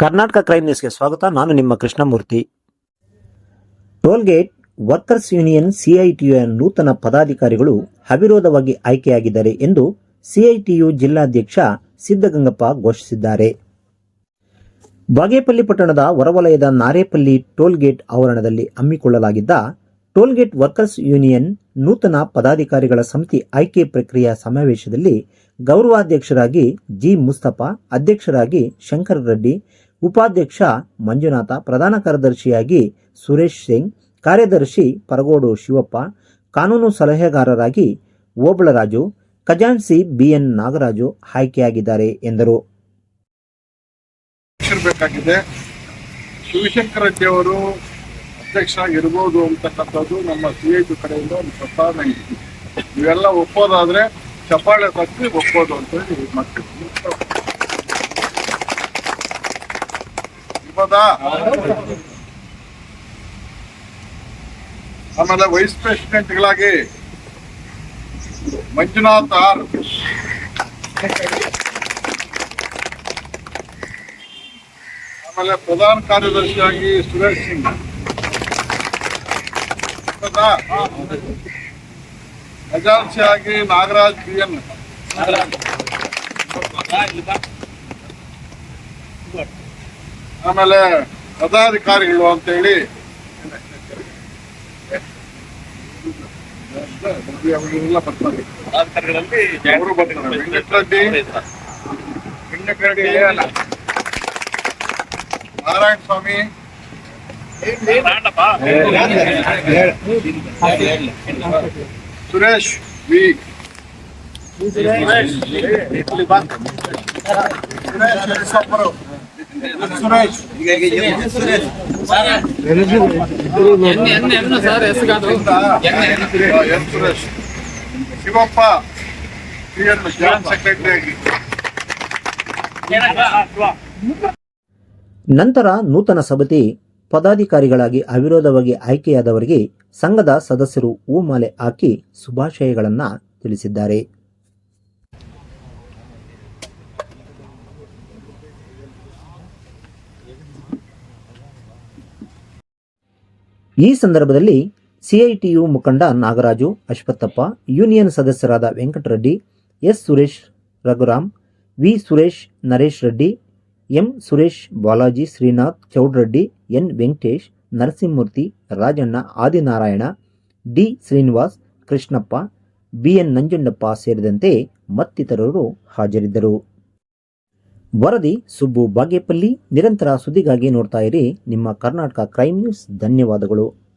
Karnataka crime ನ್ಯೂಸ್ಗೆ ಸ್ವಾಗತ. ನಾನು ನಿಮ್ಮ Krishnamurthy. Tollgate, workers union CITU ನೂತನ ಪದಾಧಿಕಾರಿಗಳು ಅವಿರೋಧವಾಗಿ ಆಯ್ಕೆಯಾಗಿದ್ದಾರೆ ಎಂದು ಸಿಐಟಿಯು ಜಿಲ್ಲಾಧ್ಯಕ್ಷ ಸಿದ್ದಗಂಗಪ್ಪ ಘೋಷಿಸಿದ್ದಾರೆ. ಬಾಗೇಪಲ್ಲಿ ಪಟ್ಟಣದ ಹೊರವಲಯದ ನಾರೇಪಲ್ಲಿ ಟೋಲ್ಗೇಟ್ ಆವರಣದಲ್ಲಿ ಹಮ್ಮಿಕೊಳ್ಳಲಾಗಿದ್ದ ಟೋಲ್ಗೇಟ್ ವರ್ಕರ್ಸ್ ಯೂನಿಯನ್ ನೂತನ ಪದಾಧಿಕಾರಿಗಳ ಸಮಿತಿ ಆಯ್ಕೆ ಪ್ರಕ್ರಿಯೆ ಸಮಾವೇಶದಲ್ಲಿ ಗೌರವಾಧ್ಯಕ್ಷರಾಗಿ ಜಿ ಮುಸ್ತಫಾ, ಅಧ್ಯಕ್ಷರಾಗಿ ಶಂಕರ್ ರೆಡ್ಡಿ ಉಪಾಧ್ಯಕ್ಷ ಮಂಜುನಾಥ, ಪ್ರಧಾನ ಕಾರ್ಯದರ್ಶಿಯಾಗಿ ಸುರೇಶ್ ಸಿಂಗ್, ಕಾರ್ಯದರ್ಶಿ ಪರಗೋಡು ಶಿವಪ್ಪ, ಕಾನೂನು ಸಲಹೆಗಾರರಾಗಿ ಓಬಳರಾಜು ಖಜಾನ್ಸಿ ಬಿಎನ್ ನಾಗರಾಜು ಆಯ್ಕೆಯಾಗಿದ್ದಾರೆ, ಎಂದರು. ಶಿವಶಂಕರ ರೆಡ್ಡಿ ಅವರು ಅಧ್ಯಕ್ಷರಾಗಿರ್ಬೋದು ಅಂತಕ್ಕಂಥದ್ದು ನಮ್ಮ ಸಿ ಐ ಟಿ ಕಡೆಯಿಂದ ಒಂದು ಪ್ರಸ್ತಾವನೆ ಇದೆ. ನೀವೆಲ್ಲ ಒಪ್ಪೋದಾದ್ರೆ ಚಪ್ಪಾಳೆ ತಕ್ಕಿ ಒಪ್ಪೋದು ಅಂತ ಹೇಳಿ ಮಾಡ್ತೀವಿ. ಇವಾಗ ಆಮೇಲೆ ವೈಸ್ ಪ್ರೆಸಿಡೆಂಟ್ಗಳಾಗಿ ಮಂಜುನಾಥ್ ಆರ್. ಆಮೇಲೆ ಪ್ರಧಾನ ಕಾರ್ಯದರ್ಶಿಯಾಗಿ ಸುರೇಶ್ ಸಿಂಗ್. ಖಜಾಂಶಿಯಾಗಿ ನಾಗರಾಜ್ ಬಿ ಎನ್. ಆಮೇಲೆ ಪದಾಧಿಕಾರಿಗಳು ಅಂತೇಳಿ ಬರ್ತಾರೆ. ಅವರು ಬರ್ತಾರೆ ವೆಂಕಟರೆಡ್ಡಿ ವೆಂಕಟರೆಡ್ಡಿ ನಾರಾಯಣ ಸ್ವಾಮಿ ಸುರೇಶ್ ವಿ. ಸುರೇಶ್ ಹೆಸರು. Shivappa C N joint secretary ಆಗಿ. ನಂತರ ನೂತನ ಸಮಿತಿ ಪದಾಧಿಕಾರಿಗಳಾಗಿ ಅವಿರೋಧವಾಗಿ ಆಯ್ಕೆಯಾದವರಿಗೆ ಸಂಘದ ಸದಸ್ಯರು ಹೂಮಾಲೆ ಹಾಕಿ ಶುಭಾಶಯಗಳನ್ನು ತಿಳಿಸಿದ್ದಾರೆ. ಈ ಸಂದರ್ಭದಲ್ಲಿ ಸಿಐಟಿಯು ಮುಖಂಡ ನಾಗರಾಜು ಅಶ್ವತ್ಥಪ್ಪ, ಯೂನಿಯನ್ ಸದಸ್ಯರಾದ Venkatareddy, S Suresh Raghuram, V Suresh Naresh Reddy, M Suresh Balaji Srinath, Chowdareddy, N Venkatesh, Narasimhamurthy, Rajanna Adinarayana, D Srinivas, Krishnappa BN Nanjundappa ಸೇರಿದಂತೆ ಮತ್ತಿತರರು ಹಾಜರಿದ್ದರು. ವರದಿ ಸುಬ್ಬು ಬಾಗೇಪಲ್ಲಿ. ನಿರಂತರ ಸುದ್ದಿಗಾಗಿ ನೋಡ್ತಾ ಇರಿ. ನಿಮ್ಮ ಕರ್ನಾಟಕ ಕ್ರೈಮ್ ನ್ಯೂಸ್. ಧನ್ಯವಾದಗಳು.